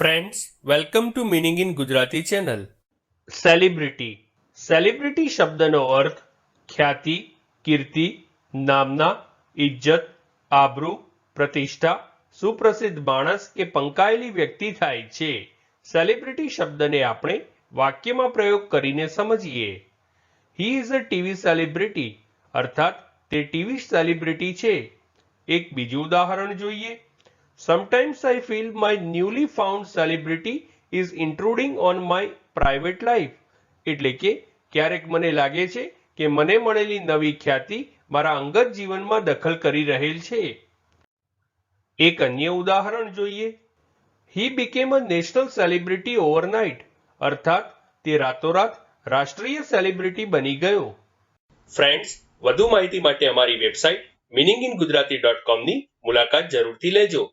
Friends welcome to meaning in Gujarati channel celebrity celebrity શબ્દનો અર્થ ખ્યાતિ કીર્તિ નામના ઇજ્જત આબરૂ પ્રતિષ્ઠા સુપ્રસિદ્ધ માણસ કે પંકાયેલી વ્યક્તિ થાય છે સેલિબ્રિટી શબ્દને આપણે વાક્યમાં પ્રયોગ કરીને સમજીએ he is a TV celebrity અર્થાત તે ટીવી સેલિબ્રિટી છે એક બીજું ઉદાહરણ જોઈએ sometimes I feel my newly found celebrity is intruding on my private life એટલે કે, ક્યારેક મને લાગે છે કે મને મળેલી નવી ખ્યાતિ મારા અંગત જીવનમાં દખલ કરી રહેલ છે. એક અન્ય ઉદાહરણ જોઈએ. He became a national celebrity overnight અર્થાત, તે રાતોરાત રાષ્ટ્રીય સેલિબ્રિટી બની ગયો. ફ્રેન્ડ્સ વધુ માહિતી માટે અમારી website meaning in Gujarati dot કોમની મુલાકાત જરૂરથી લેજો.